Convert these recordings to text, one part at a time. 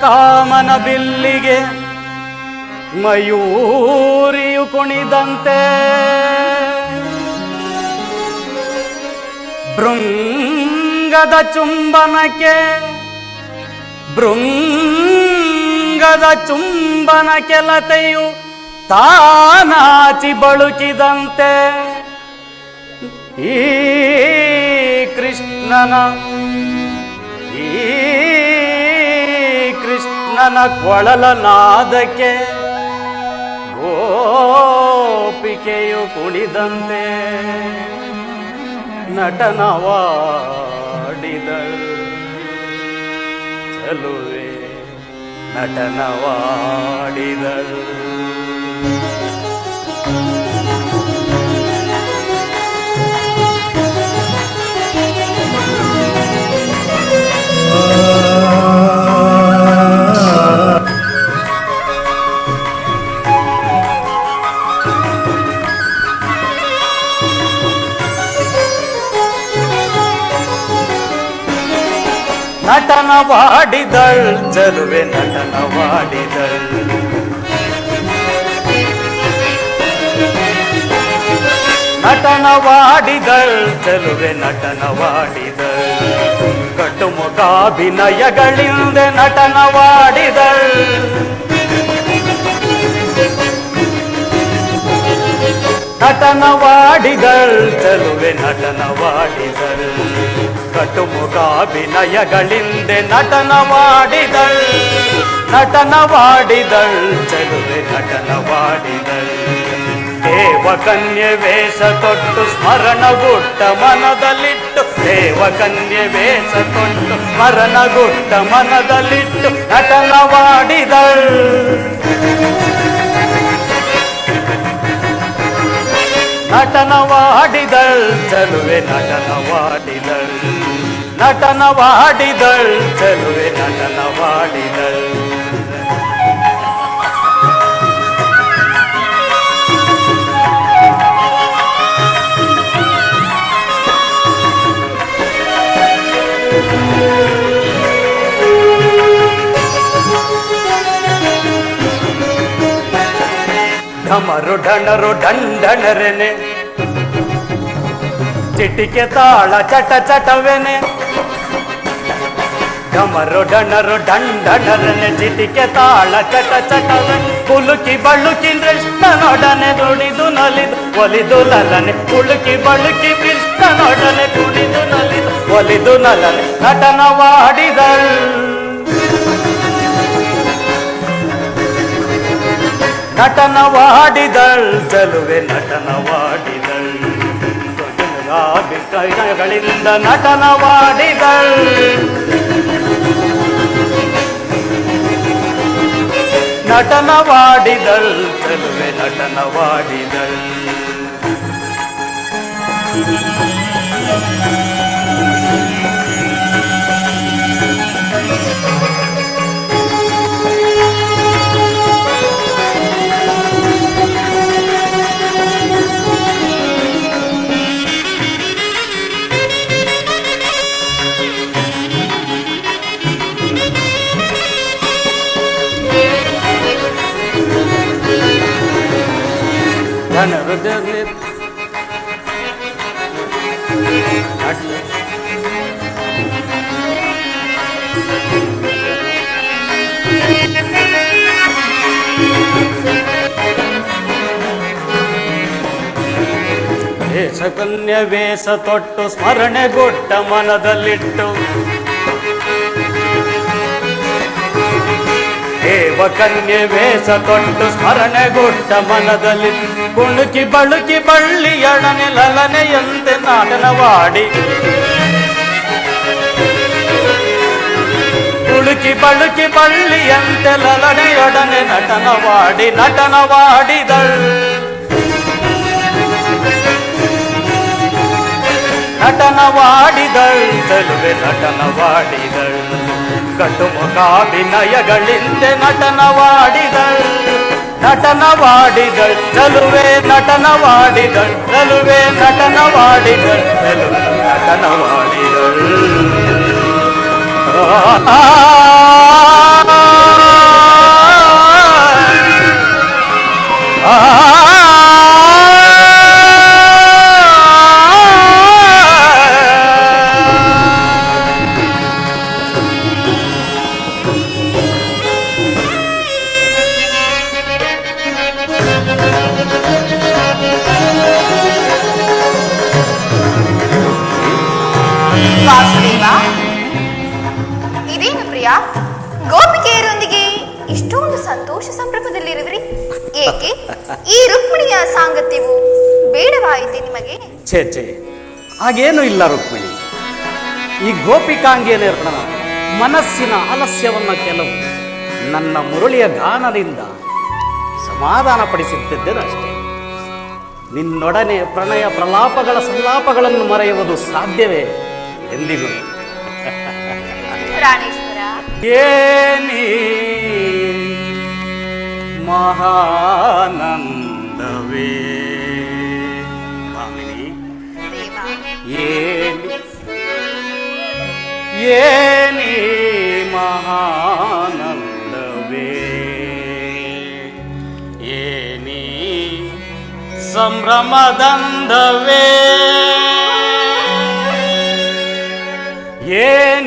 ಕಾಮನ ಬಿಲ್ಲಿಗೆ ಮಯೂರಿಯು ಕುಣಿದಂತೆ. ಭೃಂಗದ ಚುಂಬನಕ್ಕೆ ಭೃಂಗದ ಚುಂಬನ ಕೆಲತೆಯು ತಾನಾಚಿ ಬಳುಕಿದಂತೆ. ಈ ಕೃಷ್ಣನ ಕೃಷ್ಣನ ಕೊಳಲ ನಾದಕ್ಕೆ ಗೋಪಿಕೆಯು ಕುಣಿದಂತೆ ನಟನವಾಡಿದಳು ಚಲುವೆ ನಟನವಾಡಿದಳು ನಟನವಾಡಿದಳ್ ಜರುವೆ ನಟನವಾಡಿದಳ್ ನಟನವಾಡಿದಳ್ ಚಲುವೆ ನಟನವಾಡಿದಳ್ ಕಟುಮುಖಾಭಿನಯಗಳಿಂದ ನಟನವಾಡಿದಳ್ ನಟನವಾಡಿದಳ್ ಚಲುವೆ ನಟನವಾಡಿದಳ್ ಕಟುಮುಖಾಭಿನಯಗಳಿಂದ ನಟನವಾಡಿದಳ್ ನಟನವಾಡಿದಳ್, ಚಲುವೆ ನಟನವಾಡಿದಳ್. ದೇವಕನ್ಯೆ ವೇಷ ತೊಟ್ಟು ಸ್ಮರಣಗುಟ್ಟ ಮನದಲ್ಲಿಟ್ಟು ದೇವಕನ್ಯೆ ವೇಷ ತೊಟ್ಟು ಸ್ಮರಣಗುಟ್ಟ ಮನದಲ್ಲಿಟ್ಟು ನಟನವಾಡಿದಳ್. ನಟನವಾಡಿದಳ್, ಚಲುವೆ ನಟನವಾಡಿದಳ್. ನಟನವಾಡಿದಳ್ ಚಲುವೆ ನಟನವಾಡಿದಳ್. ಢಮರು ಢಣರು ಢಂಢಣರೆನೆ ಚಿಟಿಕೆ ತಾಳ ಚಟ ಚಟವೆನೆ. ಢಮರು ಡಣರು ಢಂಢಣರೆನೆ ಚಿಟಿಕೆ ತಾಳ ಚಟ ಚಟವೆನೆ ಕುಲುಕಿ ಬಳುಕಿ ಕೃಷ್ಣನೊಡನೆ ದುಡಿದು ನಲಿದು, ಒಲಿದು ನಲನೆ. ಕುಲುಕಿ ಬಳುಕಿ ಕೃಷ್ಣನೊಡನೆ ಕುಡಿದು ನಲಿದು, ಒಲಿದು ನಲನೆ. ನಟನವಾಡಿದಳು. ನಟನವಾಡಿದಳ್ ಚಲುವೆ ನಟನವಾಡಿದಳ್. ಕೈಗಳಿಂದ ನಟನವಾಡಿದಳ್. ನಟನವಾಡಿದಳ್ ಚಲುವೆ ನಟನವಾಡಿದಳ್ ಧನರು ವೇಷ ತೊಟ್ಟು ಸ್ಮರಣೆಗೊಟ್ಟ ಮನದಲ್ಲಿಟ್ಟು. ದೇವಕನ್ಯೆ ವೇಷ ತೊಟ್ಟು ಸ್ಮರಣೆಗೊಟ್ಟ ಮನದಲ್ಲಿ. ಕುಣುಕಿ ಬಳುಕಿ ಬಳ್ಳಿ ಎಡನೆ ಲಲನೆಯಂತೆ ನಾಟನವಾಡಿ. ಕುಳುಕಿ ಬಳುಕಿ ಬಳ್ಳಿಯಂತೆ ಲಲನೆಯೊಡನೆ ನಟನವಾಡಿ, ನಟನವಾಡಿದಳ್. ನಟನವಾಡಿದಳ್ ಚಲುವೆ ನಟನವಾಡಿದಳ್ ಕಟುಮುಖಾಭಿನಯಗಳಿಂದ ನಟನವಾಡಿದಳು ನಟನವಾಡಿದಳು ಚಲುವೆ ನಟನವಾಡಿದಳು ಚಲುವೆ ನಟನವಾಡಿದಳು ಚಲುವೆ ನಟನವಾಡಿದಳು ಆ ಇದೇನು ಪ್ರಿಯ? ಗೋಪಿಕೆಯರೊಂದಿಗೆ ಇಷ್ಟೊಂದು ಸಂತೋಷ ಸಂಭ್ರಮದಲ್ಲಿರುವಿರಿ ಏಕೆ? ಈ ರುಕ್ಮಿಣಿಯ ಸಾಂಗತ್ಯವು ಬೇಡವಾಯಿತೆ ನಿಮಗೆ? ಛೇ ಛೇ. ಹಾಗೇನು ಇಲ್ಲ ರುಕ್ಮಿಣಿ. ಈ ಗೋಪಿಕಾಂಗಿಯಲ್ಲಿರೋಣ ಮನಸ್ಸಿನ ಆಲಸ್ಯವನ್ನು ಕೆಲವು ನನ್ನ ಮುರುಳಿಯ ಗಾನದಿಂದ ಸಮಾಧಾನ ನಿನ್ನೊಡನೆ ಪ್ರಣಯ ಪ್ರಲಾಪಗಳ ಸಂಲಾಪಗಳನ್ನು ಮರೆಯುವುದು ಸಾಧ್ಯವೇ ಎಂದಿಗೂ. ಪ್ರಾಣೇಶ್ವರ ಏನಿ ಮಹಾನಂದವೇ ಭಾಮಿನಿ ದೇವ ಏನಿ ಏನಿ ಮಹಾನಂದವೇ ಏನಿ ಸಂಭ್ರಮದಂದವೇ ಏನಿ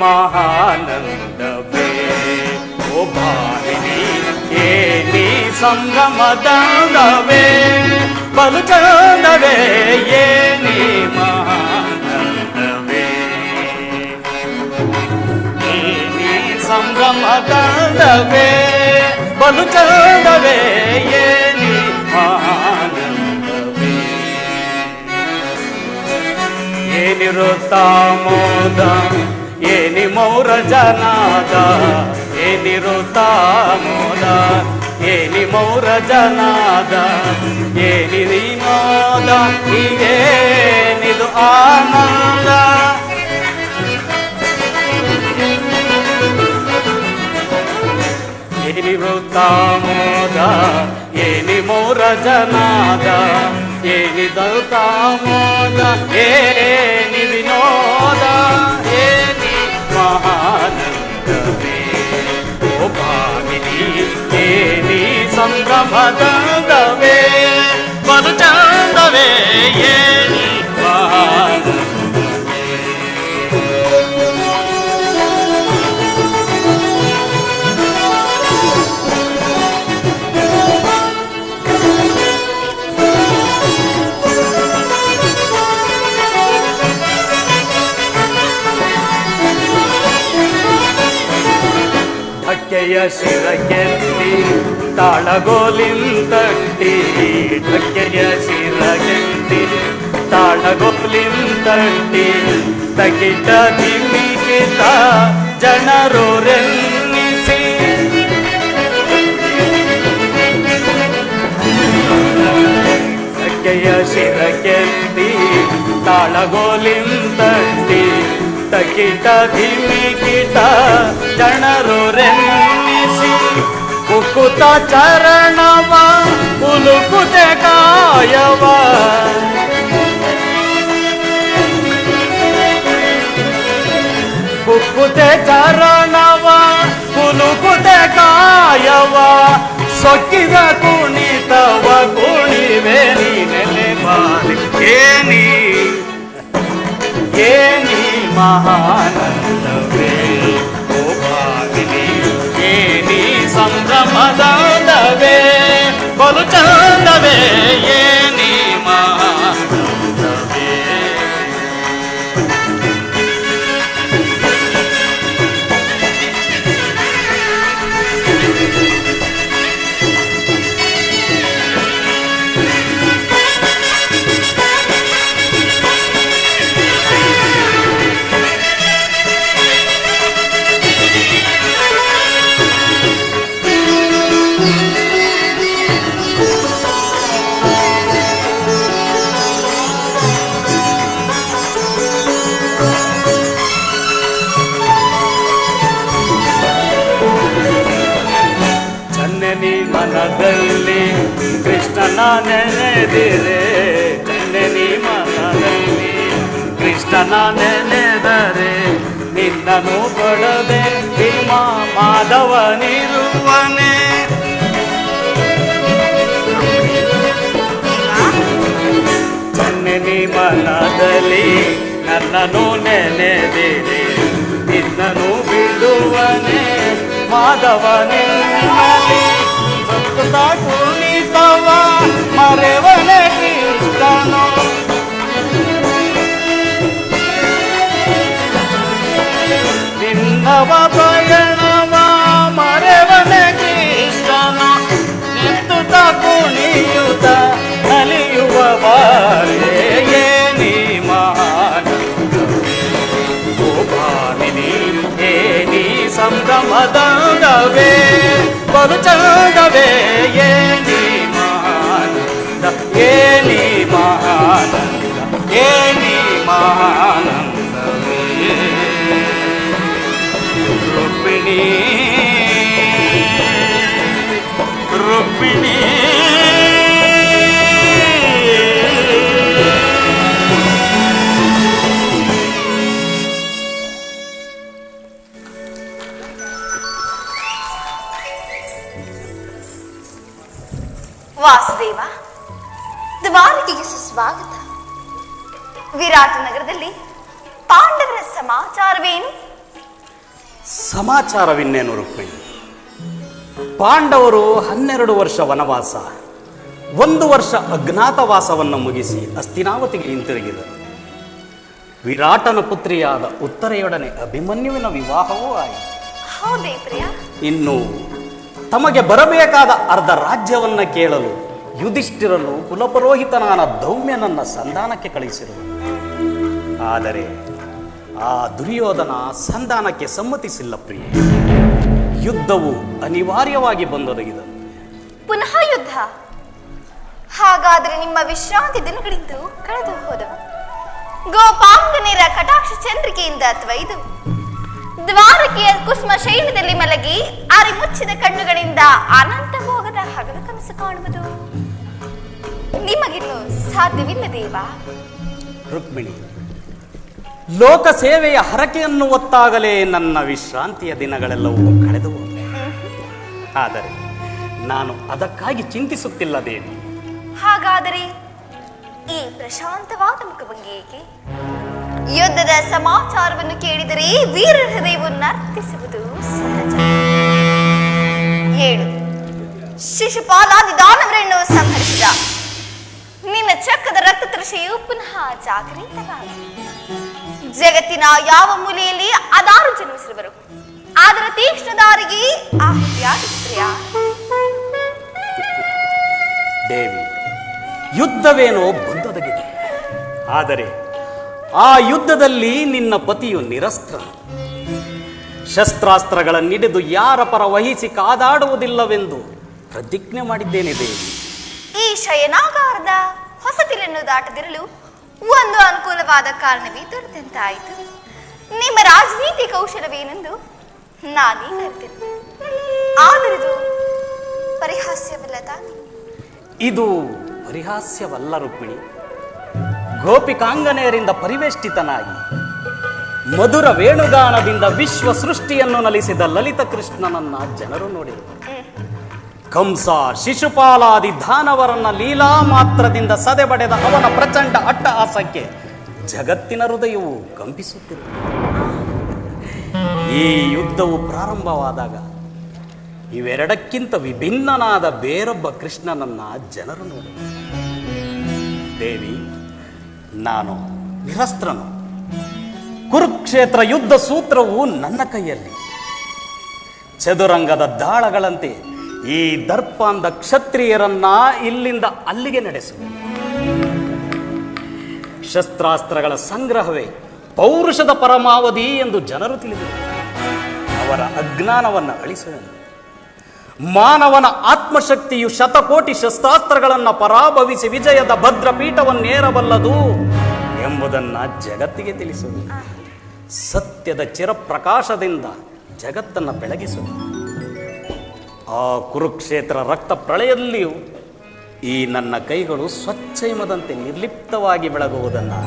ಮಹಾನಂದವೇ ಓ ಭಾವಿನಿ ಏನಿ ಸಂಗಮದಂದವೇ ಬಲು ಚಂದವೇ ಏನಿ ಮಹಾನಂದವೇ ಏನಿ ಸಂಗಮದಂದವೇ ಬಲು ಚಂದವೇ ಏನಿ ಮಹಾನಂದವೇ ಏನಿರುತ್ತಾ ఏది మౌర జనాద ఏది రుతామోద ఏది మౌర జనాద ఏది మోద ఇదేనిదు ఆనంద. ఏని వృత్తామోద ఏని మౌర జనాద ఏని దౌతామోద ఏ 받은다 왜 받은다 왜 예니와 Aquella será que ತಾಳಗೋಲಿಂತಟ್ಟಿ ಧಕ್ಕೆಯ ಶಿರಗೆಲ್ಲಿ ತಾಳಗೋಲಿಂತಟ್ಟಿ ತಗಿಟ ದಿಮಿಗಿತ ಜನರು ರೆನ್ನಿಸಿ ಧಕ್ಕೆಯ ಶಿರಗೆಲ್ಲಿ ತಾಳಗೋಲಿಂತಟ್ಟಿ ತಗಿಟ ಧಿಮಿಗಿಟ ಜನರು ರೆನ್ನಿಸಿ ಕುಕುತ ಚರಣವ ಉಲುಕುತೆ ಕಾಯವ ಕುಕ್ಕುತೆ ಚರಣವ ಕುಲುಕುತೆ ಕಾಯವ ಸೊಕ್ಕಿದ ಕುಣಿತವ ಕುಣಿವೆ ನೀನೆಲೆ ಬಾರಿ ಏನಿ ಏನಿ ಮಹಾನಂದವೇ yeah. ಚನ್ನನಿ ಮನದಲ್ಲಿ ನನ್ನನು ನೆನೆದಿರಿ. ನಿನ್ನನು ಬಿಡುವನೆ ಮಾಧವನಿನ್ನಲಿ ಸತ್ತುತ ಕುಣಿತವ ಮರೆವನೆ ಕೀರ್ತನು ನಿನ್ನವ ಪಯಣವ ಮರೆವನೆ ಕೃಷ್ಣನ ನಿಂತುತ గోపాలిని గోపాలిని ఏ నీ సంగమదండవే బలు చండవే ఏ నీ మహానంద ఏ ವಿರಾಟ ನಗರದಲ್ಲಿ ಪಾಂಡವರ ಸಮಾಚಾರವೇನು? ಸಮಾಚಾರವಿನ್ನೇನು ರುಕ್ಮಿಣಿ? ಪಾಂಡವರು ಹನ್ನೆರಡು ವರ್ಷ ವನವಾಸ ಒಂದು ವರ್ಷ ಅಜ್ಞಾತವಾಸವನ್ನು ಮುಗಿಸಿ ಅಸ್ತಿನಾವತಿಗೆ ಹಿಂತಿರುಗಿದರು. ವಿರಾಟನ ಪುತ್ರಿಯಾದ ಉತ್ತರೆಯೊಡನೆ ಅಭಿಮನ್ಯುವಿನ ವಿವಾಹವೂ ಆಯಿತು. ಹೌದೇ ಪ್ರಿಯ? ಇನ್ನು ತಮಗೆ ಬರಬೇಕಾದ ಅರ್ಧ ರಾಜ್ಯವನ್ನ ಕೇಳಲು ಯುಧಿಷ್ಠಿರನು ಕುಲಪುರೋಹಿತನಾದ ದೌಮ್ಯನನ್ನ ಸಂಧಾನಕ್ಕೆ ಕಳುಹಿಸಿರುವನು ಆದರೆ ಆ ದುರ್ಯೋಧನ ಸಂಧಾನಕ್ಕೆ ಸಮ್ಮತಿಸಿಲ್ಲ ಪ್ರಿಯ. ಯುದ್ಧವು ಅನಿವಾರ್ಯವಾಗಿ ಬಂದೊದಗಿದ. ಪುನಃ ಯುದ್ಧ. ಹಾಗಾದ್ರೆ ನಿಮ್ಮ ವಿಶ್ರಾಂತಿ ದಿನಗಳಿದ್ದು ಕಳೆದು ಹೋದ. ಗೋಪಾಂಗನೇರ ಕಟಾಕ್ಷ ಚಂದ್ರಿಕೆಯಿಂದ ತ್ವಯ್ದು ದ್ವಾರಕೆಯ ಕುಸುಮ ಶೈಲದಲ್ಲಿ ಮಲಗಿ ಅರಿ ಮುಚ್ಚಿದ ಕಣ್ಣುಗಳಿಂದ ಅನಂತ ಭೋಗದ ಹಗಲು ಕನಸು ಕಾಣುವುದು. ನಿಮಗಿನ್ನು ಸಾಧ್ಯವಿಲ್ಲ ದೇವಾ ರುಕ್ಮಿಣಿ ಲೋಕ ಸೇವೆಯ ಹರಕೆಯನ್ನು ಒತ್ತಾಗಲೇ ನನ್ನ ವಿಶ್ರಾಂತಿಯ ದಿನಗಳೆಲ್ಲವೂ ಕಳೆದು ಆದರೆ ನಾನು ಅದಕ್ಕಾಗಿ ಚಿಂತಿಸುತ್ತಿಲ್ಲ ದೇವಿ ಹಾಗಾದರೆ ಈ ಪ್ರಶಾಂತವಾದ ಮುಖಭಂಗಿ ಏಕೆ? ಯುದ್ಧದ ಸಮಾಚಾರವನ್ನು ಕೇಳಿದರೆ ವೀರ ಹೃದಯವು ನರ್ತಿಸುವುದು ಸಹಜ. ಏಳು. ಶಿಶುಪಾಲಾದಿ ದಾನವರನ್ನು ಸಂಹರಿಸಿದ ಚಕ್ಕದ ರಕ್ತ ತೃಷೆಯು ಪುನಃ ಜಾಗೃತವಾಗಿದೆ ಜಗತ್ತಿನ ಯಾವ ಮೂಲೆಯಲ್ಲಿ ಅದಾರು ಜನ್ಮಿಸಿರುವರು ಅದರ ತೀಕ್ಷ್ಣದಾರಿಗೆ ದೇವಿ ಯುದ್ಧವೇನೋ ಬಂದೊದಗಿದೆ ಆದರೆ ಆ ಯುದ್ಧದಲ್ಲಿ ನಿನ್ನ ಪತಿಯು ನಿರಸ್ತ್ರ. ಶಸ್ತ್ರಾಸ್ತ್ರಗಳನ್ನಿಡಿದು ಯಾರ ಪರ ವಹಿಸಿ ಕಾದಾಡುವುದಿಲ್ಲವೆಂದು ಪ್ರತಿಜ್ಞೆ ಮಾಡಿದ್ದೇನೆ ದೇವಿ. ಈ ಶಯನಾಗಾರದ ಹೊಸತಿಲನ್ನು ದಾಟದಿರಲು ಒಂದು ಅನುಕೂಲವಾದ ಕಾರಣವೇ ದೊರೆತಂತಾಯಿತು. ನಿಮ್ಮ ರಾಜನೀತಿ ಕೌಶಲವೇನೆಂದು ನಾನೇ ಕರೆದಿದ್ದೆ. ಆದರೂ ಪರಿಹಾಸ್ಯವಲ್ಲ ತಾನೆ ಇದು ಪರಿಹಾಸ್ಯವಲ್ಲ ರುಕ್ಮಿಣಿ. ಗೋಪಿಕಾಂಗನೆಯರಿಂದ ಪರಿವೇಷ್ಟಿತನಾಗಿ ಮಧುರ ವೇಣುಗಾನದಿಂದ ವಿಶ್ವ ಸೃಷ್ಟಿಯನ್ನು ನಲಿಸಿದ ಲಲಿತ ಕೃಷ್ಣನನ್ನ ಜನರು ನೋಡಿದರು ಕಂಸ ಶಿಶುಪಾಲಾದಿ ದಾನವರನ್ನ ಲೀಲಾ ಮಾತ್ರದಿಂದ ಸದೆಬಡೆದ ಅವನ ಪ್ರಚಂಡ ಅಟ್ಟಹಾಸಕ್ಕೆ ಜಗತ್ತಿನ ಹೃದಯವು ಕಂಪಿಸುತ್ತಿದೆ ಈ ಯುದ್ಧವು ಪ್ರಾರಂಭವಾದಾಗ ಇವೆರಡಕ್ಕಿಂತ ವಿಭಿನ್ನನಾದ ಬೇರೊಬ್ಬ ಕೃಷ್ಣನನ್ನ ಜನರು ನೋಡಿ. ದೇವಿ, ನಾನು ನಿರಸ್ತ್ರನು. ಕುರುಕ್ಷೇತ್ರ ಯುದ್ಧ ಸೂತ್ರವು ನನ್ನ ಕೈಯಲ್ಲಿ. ಚದುರಂಗದ ದಾಳಗಳಂತೆ ಈ ದರ್ಪಾಂಧ ಕ್ಷತ್ರಿಯರನ್ನ ಇಲ್ಲಿಂದ ಅಲ್ಲಿಗೆ ನಡೆಸು. ಶಸ್ತ್ರಾಸ್ತ್ರಗಳ ಸಂಗ್ರಹವೇ ಪೌರುಷದ ಪರಮಾವಧಿ ಎಂದು ಜನರು ತಿಳಿದರು ಅವರ ಅಜ್ಞಾನವನ್ನು ಅಳಿಸುವೆನು ಮಾನವನ ಆತ್ಮಶಕ್ತಿಯು ಶತಕೋಟಿ ಶಸ್ತ್ರಾಸ್ತ್ರಗಳನ್ನು ಪರಾಭವಿಸಿ ವಿಜಯದ ಭದ್ರ ಪೀಠವನ್ನೇರಬಲ್ಲದು ಎಂಬುದನ್ನ ಜಗತ್ತಿಗೆ ತಿಳಿಸುವುದು ಸತ್ಯದ ಚಿರಪ್ರಕಾಶದಿಂದ ಜಗತ್ತನ್ನು ಬೆಳಗಿಸುವುದು ಆ ಕುರುಕ್ಷೇತ್ರ ರಕ್ತ ಪ್ರಳಯದಲ್ಲಿಯೂ ಈ ನನ್ನ ಕೈಗಳು ಸ್ವಚ್ಛೈಮದಂತೆ ನಿರ್ಲಿಪ್ತವಾಗಿ ಬೆಳಗುವುದನ್ನು.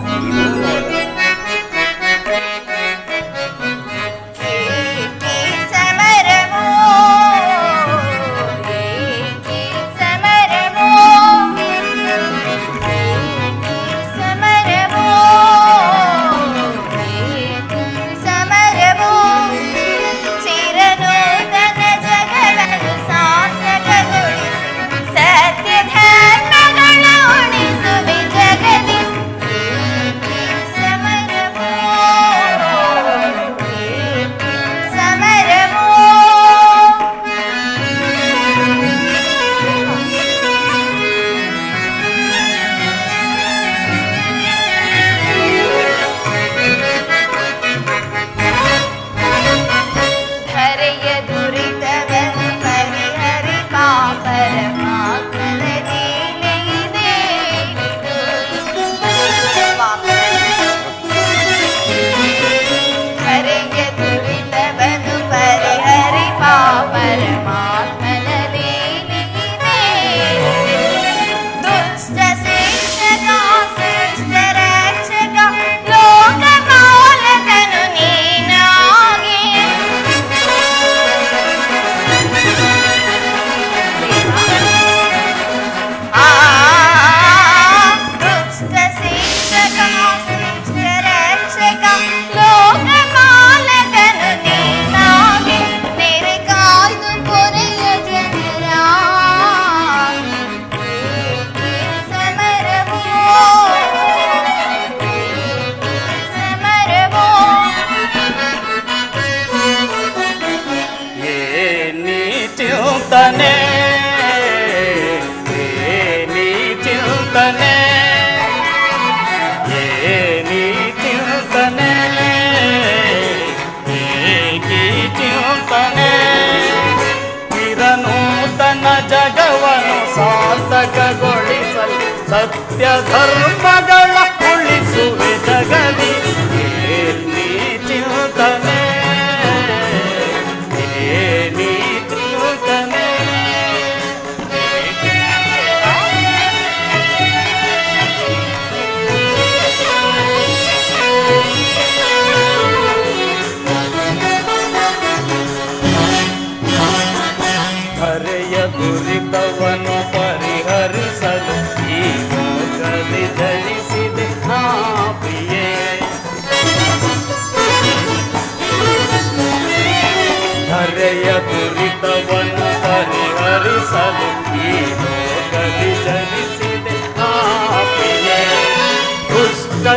ಚಿಂತನೆ ಏನಿ ಚಿಂತನೆ ಏನಿ ಚಿಂತನೆ ಏಕಿ ಚಿಂತನೆ ಚಿರನೂತನ ಜಗವನ್ನು ಸಾರ್ಥಕಗೊಳಿಸಲು ಸತ್ಯ ಧರ್ಮಗಳ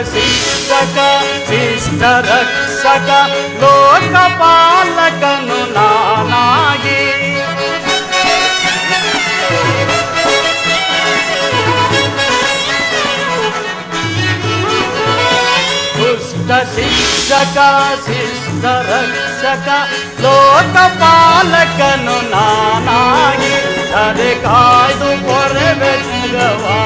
శిక్షక శిష్ట రక్షక లోక పాలకను నానాగి శిక్షక శిష్ట రక్షక లోక పాలకను నానాగి. సరే కాదు పొరవెంగవా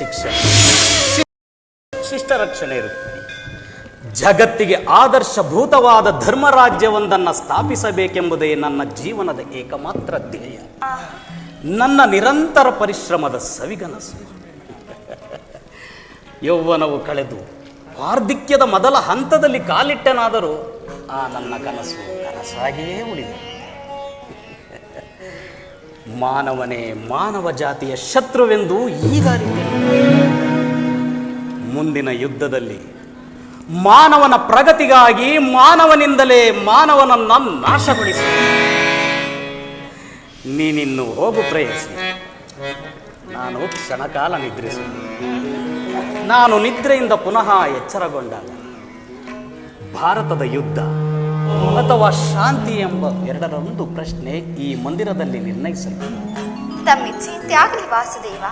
ಶಿಕ್ಷೆ. ಶಿಷ್ಟ ರಕ್ಷಣೆ ಇರುತ್ತೆ. ಜಗತ್ತಿಗೆ ಆದರ್ಶಭೂತವಾದ ಧರ್ಮರಾಜ್ಯವೊಂದನ್ನು ಸ್ಥಾಪಿಸಬೇಕೆಂಬುದೇ ನನ್ನ ಜೀವನದ ಏಕಮಾತ್ರ ಧ್ಯೇಯ. ನನ್ನ ನಿರಂತರ ಪರಿಶ್ರಮದ ಸವಿಗನಸು. ಯೌವನವು ಕಳೆದು ವಾರ್ಧಿಕ್ಯದ ಮೊದಲ ಹಂತದಲ್ಲಿ ಕಾಲಿಟ್ಟನಾದರೂ ಆ ನನ್ನ ಕನಸು ಕನಸಾಗಿಯೇ ಉಳಿದೆ ಮಾನವನೇ, ಮಾನವ ಜಾತಿಯ ಶತ್ರುವೆಂದು ಈಗ. ಮುಂದಿನ ಯುದ್ಧದಲ್ಲಿ ಮಾನವನ ಪ್ರಗತಿಗಾಗಿ ಮಾನವನಿಂದಲೇ ಮಾನವನನ್ನ ನಾಶಗೊಳಿಸಿ. ನೀನಿನ್ನು ಹೋಗು ಪ್ರಯತ್ನ ನಾನು ಕ್ಷಣಕಾಲ ನಿದ್ರಿಸು. ನಾನು ನಿದ್ರೆಯಿಂದ ಪುನಃ ಎಚ್ಚರಗೊಂಡಾಗ ಭಾರತದ ಯುದ್ಧ ಅಥವಾ ಶಾಂತಿ ಎಂಬ ಎರಡರೊಂದು ಪ್ರಶ್ನೆ ಈ ಮಂದಿರದಲ್ಲಿ ನಿರ್ಣಯಿಸಲು. ತಮ್ಮಿಚ್ಛೆಯಂತೆ ಆಗಲಿ ವಾಸುದೇವ